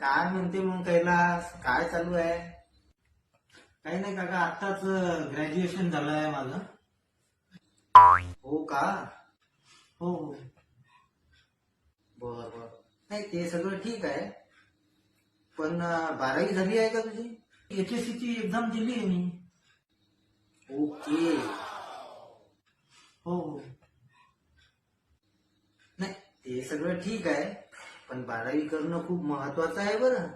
काय म्हणते मग कैलास? काय चालू आहे? काही नाही काका आताच ग्रॅज्युएशन झालं आहे माझं. हो का? हो हो. बर बर. नाही ते सगळं ठीक आहे. पण बारावी झाली आहे का तुझी? एच एस ची एक्झाम दिली आहे मी. ओके. हो हो. नाही ते सगळं ठीक आहे. पण बारावी करणं खूप महत्वाचं आहे बरं.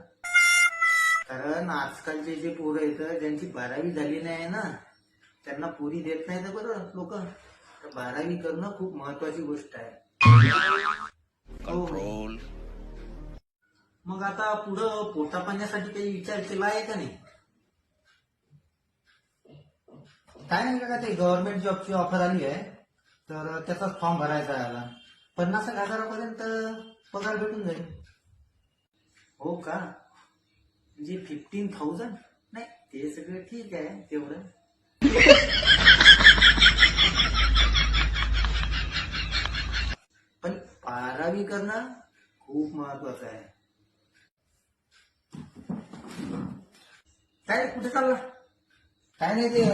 कारण आजकालचे जे पोरं आहेत ज्यांची बारावी झाली नाही ना त्यांना पुरी देत नाही तर बरं लोक. तर बारावी करणं खूप महत्वाची गोष्ट आहे. हो. मग आता पुढं पोटा पाण्यासाठी काही विचार केला आहे का नाही? काय नाही का ते गव्हर्नमेंट जॉबची ऑफर आली आहे. तर त्याचा फॉर्म भरायचा आहे आता. पन्नास हजारापर्यंत पगार भेटून जाईल. हो का? म्हणजे फिफ्टीन थाउजंड नाही ते सगळं ठीक आहे तेवढं. पण बारावी करणं खूप महत्वाचं आहे. काय कुठे चालला? काय नाही ते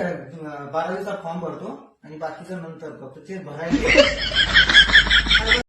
बारावीचा फॉर्म भरतो आणि बाकीचं नंतर करतो ते भरायचं.